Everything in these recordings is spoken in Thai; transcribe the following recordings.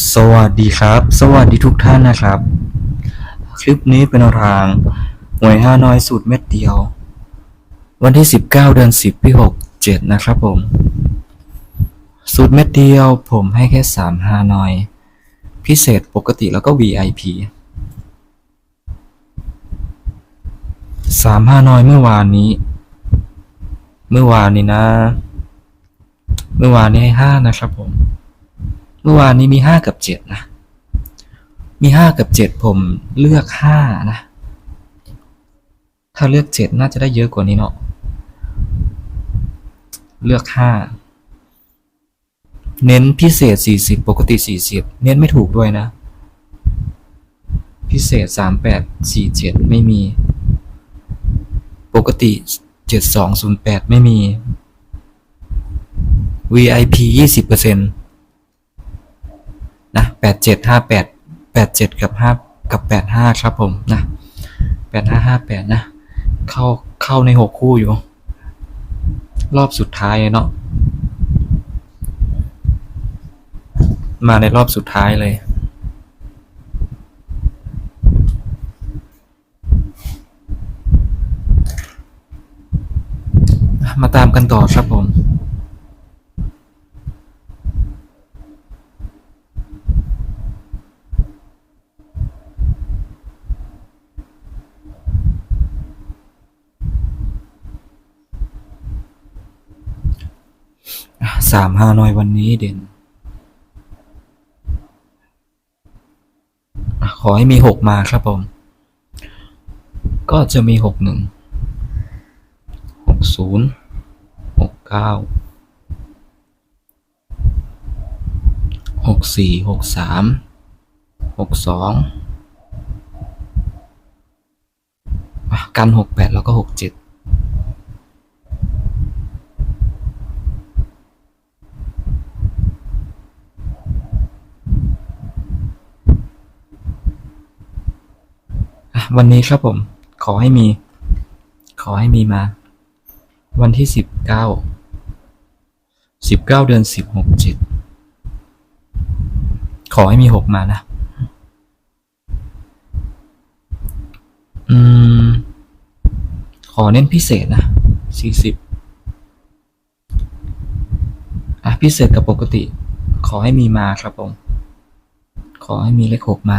สวัสดีครับ สวัสดีทุกท่านนะครับ คลิปนี้เป็นรางหวยห้าน้อยสูตรเม็ดเดียว วันที่ 19 เดือน 10 ปี 67 นะครับผม สูตรเม็ดเดียวผมให้แค่3 5น้อย พิเศษปกติแล้วก็ VIP 3 5น้อยเมื่อวานนี้ เมื่อวานนี้นะ เมื่อวานนี้ให้5นะครับผม เมื่อวานนี้มีห้ากับเจ็ดนะ มีห้ากับเจ็ดผมเลือกห้านะ ถ้าเลือกเจ็ดน่าจะได้เยอะกว่านี้เนาะ เลือกห้า เน้นพิเศษสี่สิบปกติสี่สิบเน้นไม่ถูกด้วยนะ พิเศษสามแปดสี่เจ็ดไม่มี ปกติเจ็ดสองศูนย์แปดไม่มี VIP ยี่สิบเปอร์เซ็นต์ แปดเจ็ดห้าแปดแปดเจ็ดกับห้ากับแปดห้าครับผมนะแปดห้าห้าแปดนะ เข้าเข้าในหกคู่อยู่ รอบสุดท้ายเนาะมาในรอบสุดท้ายเลยมาตามกันต่อครับผม สามห้าน้อยวันนี้เด่น ขอให้มีหกมาครับผม ก็จะมีหกหนึ่งหกศูนย์หกเก้าหกสี่หกสามหกสองกันหกแปดแล้วก็หกเจ็ด วันนี้ครับผม ขอให้มี ขอให้มีมา วันที่สิบเก้าสิบเก้าเดือนสิบหกเจ็ดขอให้มีหกมานะ อืม ขอเน้นพิเศษนะสี่สิบอะพิเศษกับปกติ ขอให้มีมาครับผม ขอให้มีเลขหกมา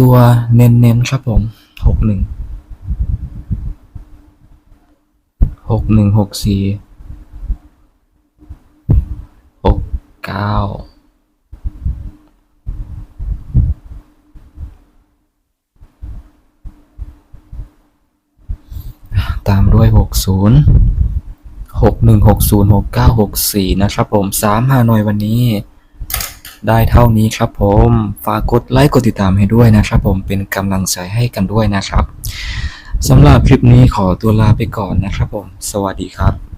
ตัวเน้นๆครับผมหกหนึ่งหกหนึ่งหกสี่หกเก้าตามด้วยหกศูนย์หกหนึ่งหกศูนย์หกเก้าหกสี่นะครับผมสามฮานอยวันนี้ ได้เท่านี้ครับผมฝากกดไลค์กดติดตามให้ด้วยนะครับ ผมเป็นกำลังใจให้กันด้วยนะครับสำหรับคลิปนี้ขอตัวลาไปก่อนนะครับผม สวัสดีครับ